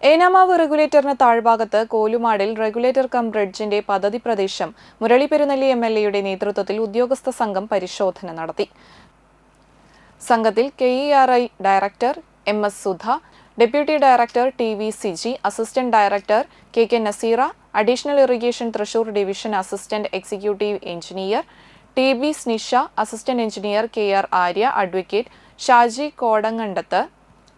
ഏനാമാവ് റെഗുലേറ്ററിന് താഴ്ഭാഗത്ത് കോലുമാടിൽ regulator cum ബ്രിഡ്ജിന്റെ പദ്ധതി പ്രദേശം മുരളി പെരുന്നല്ലി എം എൽ എയുടെ നേതൃത്വത്തിൽ ഉദ്യോഗസ്ഥ സംഘം പരിശോധന നടത്തി. സംഘത്തിൽ K E R I director M S Sudha deputy director T V Siji assistant director K K Naseera additional irrigation Thrissur division assistant executive engineer T B Snisha assistant engineer K R Arya advocate Shaji Kodangandath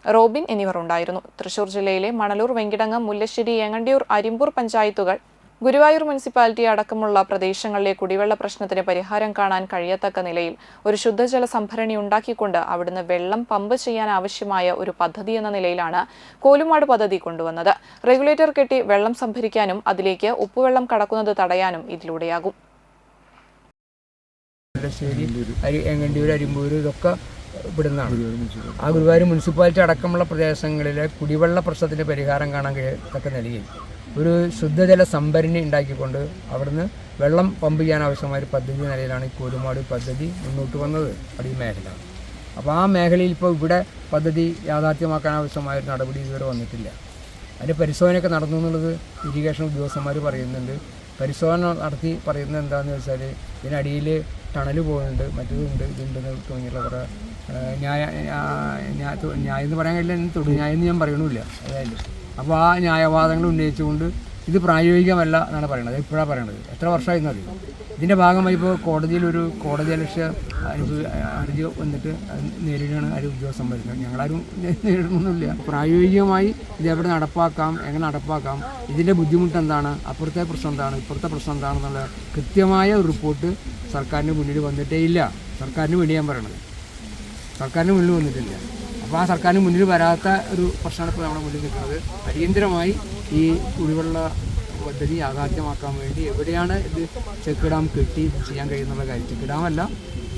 Robin എന്നിവർ ഉണ്ടായിരുന്നു. തൃശൂർ ജില്ലയിലെ മണലൂർ വെങ്കിടങ്ങം മുല്ലശ്ശേരി ഏങ്ങണ്ടിയൂർ അരിമ്പൂർ പഞ്ചായത്തുകൾ Guruvayur municipality അടക്കമുള്ള പ്രദേശങ്ങളിലെ കുടിവെള്ള പ്രശ്നത്തിന് പരിഹാരം കാണാൻ കഴിയത്തക്ക നിലയിൽ ഒരു ശുദ്ധജല സംഭരണി ഉണ്ടാക്കിക്കൊണ്ട് അവിടുന്ന് വെള്ളം പമ്പ് ചെയ്യാൻ ആവശ്യമായ ഒരു പദ്ധതി എന്ന നിലയിലാണ് കോലുമാട് പദ്ധതി കൊണ്ടുവന്നത്. റെഗുലേറ്റർ കെട്ടി വെള്ളം സംഭരിക്കാനും അതിലേക്ക് ഉപ്പുവെള്ളം കടക്കുന്നത് തടയാനും ഇതിലൂടെയാകും. ഇതൊക്കെ ഇവിടുന്നാണ്. ആ ഗുരുവായൂർ മുനിസിപ്പാലിറ്റി അടക്കമുള്ള പ്രദേശങ്ങളിലെ കുടിവെള്ള പ്രശ്നത്തിന്റെ പരിഹാരം കാണാൻ കഴിയത്തക്ക നിലയിൽ. ഒരു ശുദ്ധജല സംഭരണി ഉണ്ടാക്കിക്കൊണ്ട് അവിടുന്ന് വെള്ളം പമ്പ് ചെയ്യാൻ ആവശ്യമായ ഒരു പദ്ധതി നിലയിലാണ് ഈ കോലുമാട് പദ്ധതി മുന്നോട്ട് വന്നത്. അത് ഈ മേഖല അപ്പോൾ ആ മേഖലയിൽ ഇപ്പോൾ ഇവിടെ പദ്ധതി യാഥാർത്ഥ്യമാക്കാൻ ആവശ്യമായ ഒരു നടപടി ഇതുവരെ വന്നിട്ടില്ല. അതിന്റെ പരിശോധനയൊക്കെ നടന്നു എന്നുള്ളത് ഇറിഗേഷൻ ഉദ്യോഗസ്ഥന്മാർ പറയുന്നുണ്ട്. പരിശോധന നടത്തി പറയുന്നത് എന്താണെന്ന് വെച്ചാൽ ഇതിനടിയിൽ ടണൽ പോകുന്നുണ്ട് മറ്റേതുണ്ട് ഇതുണ്ടെന്ന് തുടങ്ങിയുള്ള കുറേ ന്യായ എന്ന് പറയാൻ കഴിയില്ല തൊടു ന്യായം എന്ന് ഞാൻ പറയണില്ല അപ്പോൾ ആ ന്യായവാദങ്ങൾ ഉന്നയിച്ചുകൊണ്ട് ഇത് പ്രായോഗികമല്ല എന്നാണ് പറയുന്നത് ഇപ്പോഴാണ് പറയുന്നത് എത്ര വർഷമായി എന്നറിയും ഇതിന്റെ ഭാഗമായി ഇപ്പോൾ കോടതിയിൽ ഒരു കോടതി അലക്ഷ്യ ഹർജി വന്നിട്ട് നേരിടുകയാണ്. ആരും ഉദ്യോഗസ്ഥൻ വരുന്നത്. ഞങ്ങളാരും നേരിടുന്നൊന്നുമില്ല. പ്രായോഗികമായി ഇത് എവിടെ നടപ്പാക്കാം എങ്ങനെ നടപ്പാക്കാം ഇതിന്റെ ബുദ്ധിമുട്ട് എന്താണ് അപ്പുറത്തെ പ്രശ്നം എന്താണ് ഇപ്പുറത്തെ പ്രശ്നം എന്താണെന്നുള്ള കൃത്യമായ ഒരു റിപ്പോർട്ട് സർക്കാരിന് മുന്നിൽ വന്നിട്ടേ ഇല്ല. സർക്കാരിന് വേണ്ടി ഞാൻ പറയണത്. സർക്കാരിന് മുന്നിൽ വന്നിട്ടില്ല. അപ്പോൾ ആ സർക്കാരിന് മുന്നിൽ വരാത്ത ഒരു പ്രശ്നമാണ് ഇപ്പോൾ നമ്മുടെ മുന്നിൽ നിൽക്കുന്നത്. അടിയന്തരമായി ഈ കുടിവെള്ള പദ്ധതി യാഥാർത്ഥ്യമാക്കാൻ വേണ്ടി എവിടെയാണ് ഇത് ചെക്ക് ഡാം കെട്ടി ചെയ്യാൻ കഴിയുന്നുള്ള കാര്യം. ചെക്ക് ഡാം അല്ല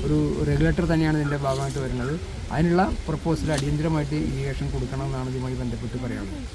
ഒരു റെഗുലേറ്റർ തന്നെയാണ് ഇതിന്റെ ഭാഗമായിട്ട് വരുന്നത്. അതിനുള്ള പ്രപ്പോസൽ അടിയന്തരമായിട്ട് ഇറിഗേഷൻ കൊടുക്കണം എന്നാണ് ഇതുമായി ബന്ധപ്പെട്ട് പറയുന്നത്